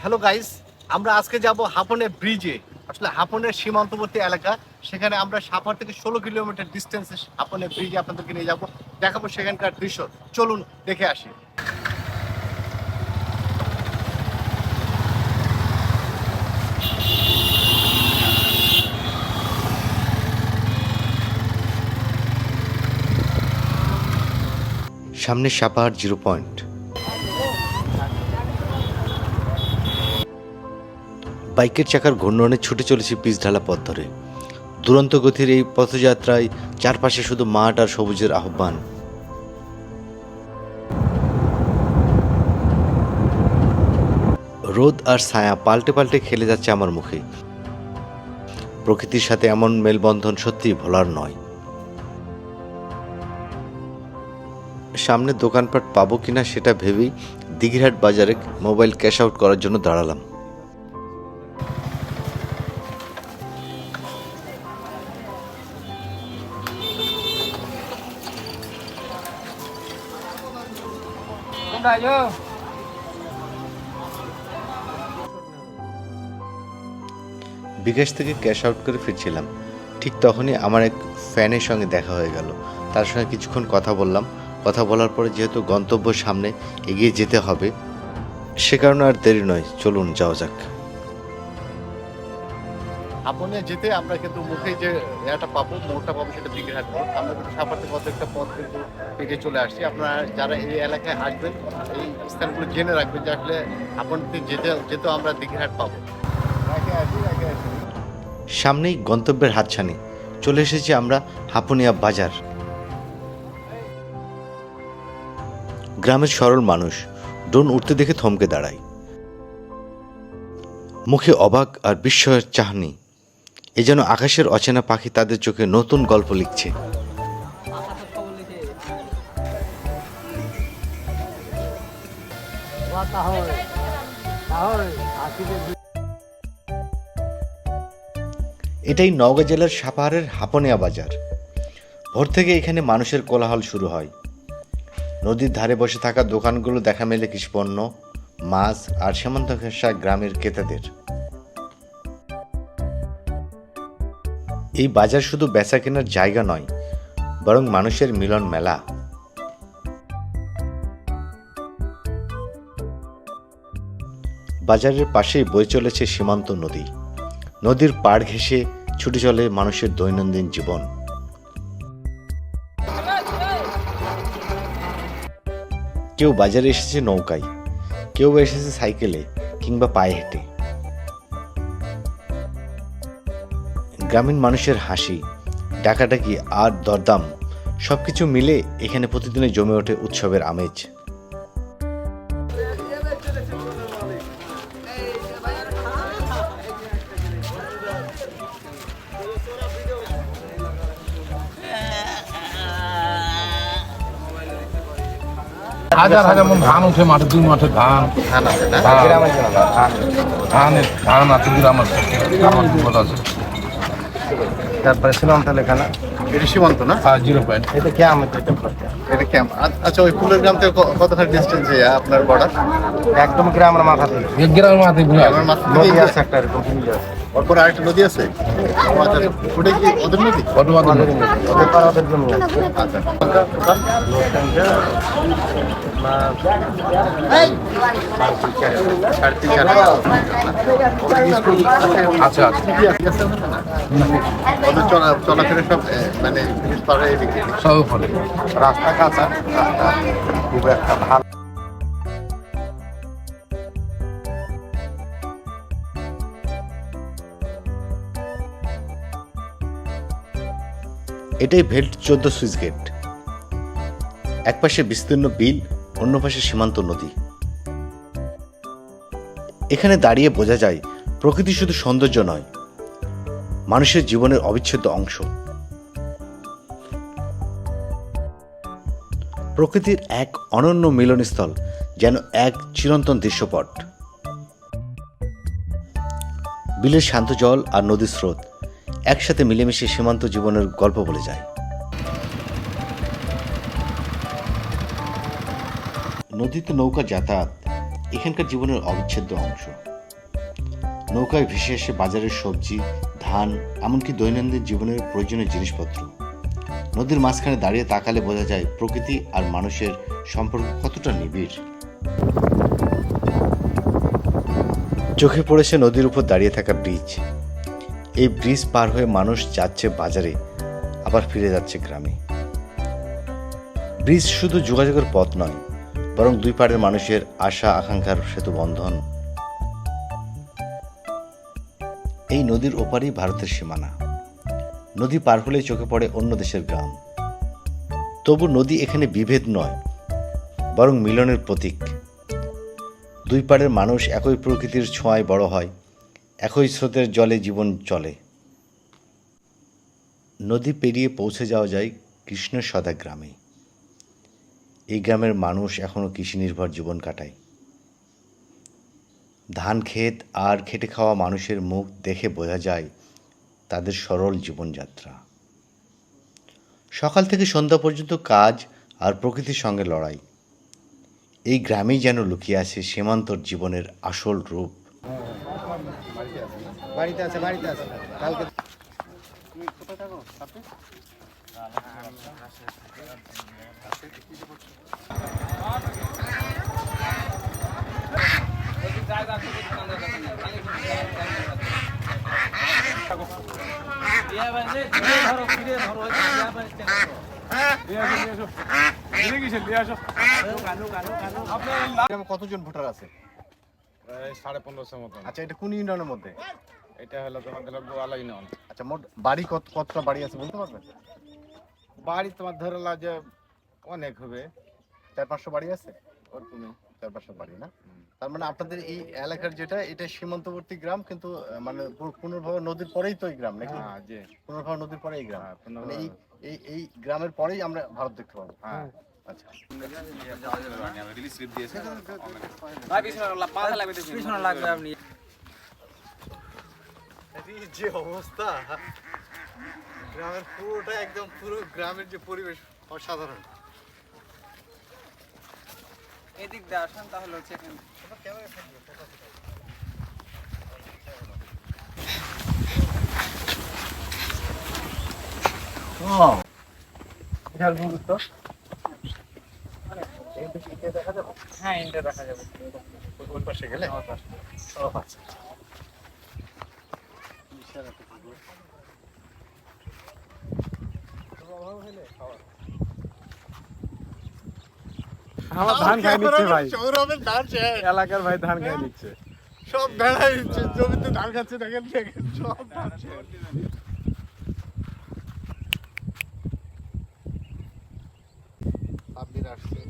Hello guys আমরা আজকে যাব হাপনে ব্রিজে আসলে হাফনের সীমান্তবর্তী এলাকা। সেখানে আমরা সাপার থেকে ষোলো কিলোমিটার ডিস্টেন্সে হাপনে ব্রিজে আপনাদেরকে নিয়ে যাব। দেখাবো সেখানকার দৃশ্য। চলুন, দেখে আসি। সামনে সাপাহার জিরো পয়েন্ট। বাইকের চাকার ঘূর্ণনে ছুটে চলেছে পিচ ঢালা পথ ধরে। দুরন্ত গতির এই পথযাত্রায় চারপাশে শুধু মাঠ আর সবুজের আহ্বান। রোদ আর ছায়া পাল্টে পাল্টে খেলে যাচ্ছে আমার মুখে। প্রকৃতির সাথে এমন মেলবন্ধন সত্যিই ভোলার নয়। সামনে দোকানপাট পাবো কিনা সেটা ভেবেই দিঘিরহাট বাজারে মোবাইল ক্যাশ আউট করার জন্য দাঁড়ালাম। বিকাশ থেকে ক্যাশ আউট করে ফিরছিলাম। ঠিক তখনই আমার এক ফ্যানের সঙ্গে দেখা হয়ে গেল। তার সঙ্গে কিছুক্ষণ কথা বললাম। কথা বলার পরে যেহেতু গন্তব্য সামনে এগিয়ে যেতে হবে সে কারণে আর দেরি নয়। চলুন যাওয়া যাক। হাপনে যেতে আমরা কিন্তু মুখে যে এটা পাবো মোড়টা পাবো সেটা দিকে রাখব আমরা কিন্তু থেকে কত একটা পথ কিন্তু পেরিয়ে চলে আসছি। আপনারা যারা এই এলাকায় আসবেন এই স্থানগুলো জেনে রাখবেন যে আসলে আপন যেতে যেতেও আমরা দিঘিরহাট পাবো। সামনেই গন্তব্যের হাতছানি। চলে এসেছি আমরা হাপুনিয়া বাজার। গ্রামের সরল মানুষ। ড্রোন উঠতে দেখে থমকে দাঁড়ায়। মুখে অবাক আর বিস্ময়ের চাহনি। এ যেন আকাশের অচেনা পাখি তাদের চোখে নতুন গল্প লিখছে। এটাই নওগাঁ জেলার সাপাহারের হাপনিয়া বাজার। ভোর থেকে এখানে মানুষের কোলাহল শুরু হয়। নদীর ধারে বসে থাকা দোকানগুলো দেখা মেলে কৃষিপণ্য মাছ আর সীমান্ত ঘেঁষা গ্রামের ক্রেতাদের। এই বাজার শুধু বেচা কেনার জায়গা নয়, বরং মানুষের মিলন মেলা। বাজারের পাশেই বয়ে চলেছে সীমান্ত নদী। নদীর পাড় ঘেঁষে ছুটে চলে মানুষের দৈনন্দিন জীবন। কেউ বাজারে এসেছে নৌকায়, কেউ এসেছে সাইকেলে কিংবা পায়ে হেঁটে। গ্রামীণ মানুষের হাসি, ডাকাডাকি আর দরদাম সবকিছু মিলে এখানে প্রতিদিনে জমে ওঠে উৎসবের আমেজ। হাজার হাজার মন ধান উঠে মাঠে দুই মাঠে ধান। ধান আছে ধান। আছে গ্রাম আছে। তারপরে সীমান্ত লেখানা এটা সীমান্ত না? আর জিরো পয়েন্ট। এটা কি আমি এটা এটা ক্যাম্প আচ্ছা ওই ফুলের গ্রাম থেকে কতটা ডিস্টেন্স আপনার বর্ডার একদম গ্রামের মাথা থেকে এক গ্রামের মাথা ঘুরে আমার মাথা নদী থেকে আছে একটা এরকম সুন্দর আছে। ওরপর আরেকটা নদী আছে? আচ্ছা ওটা কি ওদের নদী? ওদের নদী। ওদের ওদের জমি আছে। মানে রাস্তা কাঁচা খুব একটা ভালো এটাই ভেল্ট চোদ্দ সুইচ গেট। এক পাশে বিস্তীর্ণ বিল অন্য পাশে সীমান্ত নদী। এখানে দাঁড়িয়ে বোঝা যায়, প্রকৃতি শুধু সৌন্দর্য নয়, মানুষের জীবনের অবিচ্ছেদ্য অংশ। প্রকৃতির এক অনন্য মিলনস্থল যেন এক চিরন্তন দৃশ্যপট। বিলের শান্ত জল আর নদীর স্রোত একসাথে মিলেমিশে সীমান্ত জীবনের গল্প বলে যায়। নদীতে নৌকা যাতায়াত এখানকার জীবনের অবিচ্ছেদ্য অংশ। নৌকায় ভেসে আসে বাজারের সবজি, ধান, এমনকি দৈনন্দিন জীবনের প্রয়োজনীয় জিনিসপত্র। নদীর মাঝখানে দাঁড়িয়ে তাকালে বোঝা যায় প্রকৃতি আর মানুষের সম্পর্ক কতটা নিবিড়। চোখে পড়েছে নদীর উপর দাঁড়িয়ে থাকা ব্রিজ। এই ব্রিজ পার হয়ে মানুষ যাচ্ছে বাজারে, আবার ফিরে যাচ্ছে গ্রামে। ব্রিজ শুধু যোগাযোগের পথ নয় বরং দুই পাড়ের মানুষের আশা, আকাঙ্ক্ষার সেতু বন্ধন। এই নদীর ওপারেই ভারতের সীমানা। নদী পার হলেই চোখে পড়ে অন্য দেশের গ্রাম। তবু নদী এখানে বিভেদ নয়, বরং মিলনের প্রতীক। দুই পাড়ের মানুষ একই প্রকৃতির ছোঁয়ায় বড় হয়, একই স্রোতের জলে জীবন চলে। নদী পেরিয়ে পৌঁছে যাওয়া যায় কৃষ্ণের সদা গ্রামে। এই গ্রামের মানুষ এখনও কৃষি নির্ভর জীবন কাটায়। ধান ক্ষেত, আর খেটে খাওয়া মানুষের মুখ দেখে বোঝা যায় তাদের সরল জীবনযাত্রা। সকাল থেকে সন্ধ্যা পর্যন্ত কাজ আর প্রকৃতির সঙ্গে লড়াই। এই গ্রামেই যেন লুকিয়ে আছে সীমান্তর জীবনের আসল রূপ। বাড়িতে আছে বাড়িতে আছে। কালকে গ্রামে কতজন ভোটার আছে? সাড়ে পনেরোশো মতন। আচ্ছা এটা কোন ইউনিয়নের মধ্যে? এটা হলো তোমাদের গোয়ালা ইউনিয়ন। আচ্ছা মোট বাড়ি কত কতটা বাড়ি আছে বলতে পারবেন? বাড়ি তোমার ধরে লাও যে অনেক হবে। চার পাঁচশো বাড়ি আছে? ওরকমই চার পাঁচশো বাড়ি না? তার মানে আপনাদের এই এলাকার যেটা এটা সীমান্তবর্তী গ্রাম কিন্তু মানে পুনর্ভবা নদীর পরেই তো এই গ্রাম নাকি? হ্যাঁ পুনর্ভবা নদীর পরে এই গ্রাম। হ্যাঁ, মানে এই এই এই গ্রামের পরেই আমরা ভারত দেখতে পাবো। হ্যাঁ। আচ্ছা। লাগবে আপনি। যে অবস্থা। গ্রামের পুরোটা একদম পুরো গ্রামের যে পরিবেশ অসাধারণ। এদিক দিয়ে আসেন তাহলে হচ্ছে এখানে। হ্যাঁ ইন্টার দেখা যাবে। ওই পাশে গেলে? ও, আচ্ছা। আমার ধান খাই নিচ্ছে ভাই সৌরভের ধান শেষ। এলাকার ভাই ধান খাই নিচ্ছে সব ভেড়াই দিচ্ছে জমিতে ধান খাচ্ছে দেখেন দেখেন সব ধান শেষ। আসছে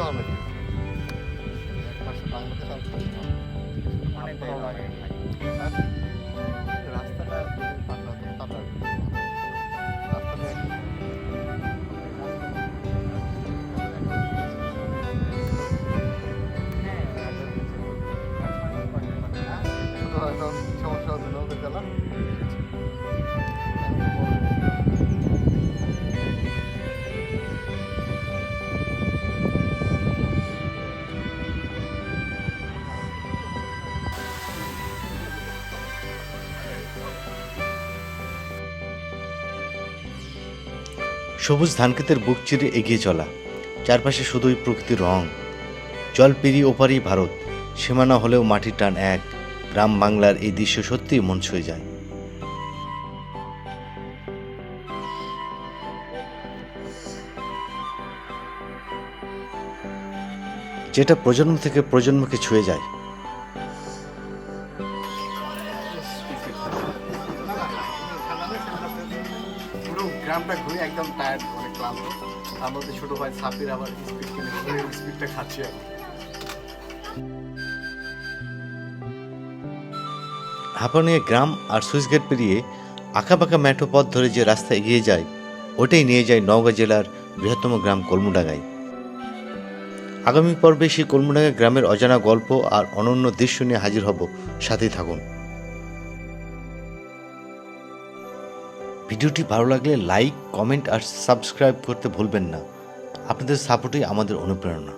আমাদের তো ভাবতেই ভালো লাগে এক মাসে বাংলাদেশ সবুজ ধানক্ষেতের বুক চিরে এগিয়ে চলা। চারপাশে শুধুই প্রকৃতির রং। জল পেরিয়ে ওপারেই ভারত, সীমানা হলেও মাটির টান এক। গ্রাম বাংলার এই দৃশ্য সত্যিই মন ছুঁয়ে যায়। যেটা প্রজন্ম থেকে প্রজন্মকে ছুঁয়ে যায়। একদম টায়ার্ড অনেক ক্লান্ত। তার মধ্যে ছোট ভাই সাপির আবার স্পিড কিনে স্পিডটা খাচ্ছি আমি। হাঁপানিয়া গ্রাম আর সুইচ গেট পেরিয়ে আঁকাবাঁকা মেঠো পথ ধরে যে রাস্তা এগিয়ে যায়, ওটাই নিয়ে যায় নওগাঁ জেলার বৃহত্তম গ্রাম কলমুডাঙ্গায়। আগামী পর্বে সেই কলমুডাঙ্গা গ্রামের অজানা গল্প আর অনন্য দৃশ্য নিয়ে হাজির হব। সাথেই থাকুন। ভিডিওটি ভালো লাগলে লাইক কমেন্ট আর সাবস্ক্রাইব করতে ভুলবেন না। আপনাদের সাপোর্টই আমাদের অনুপ্রেরণা।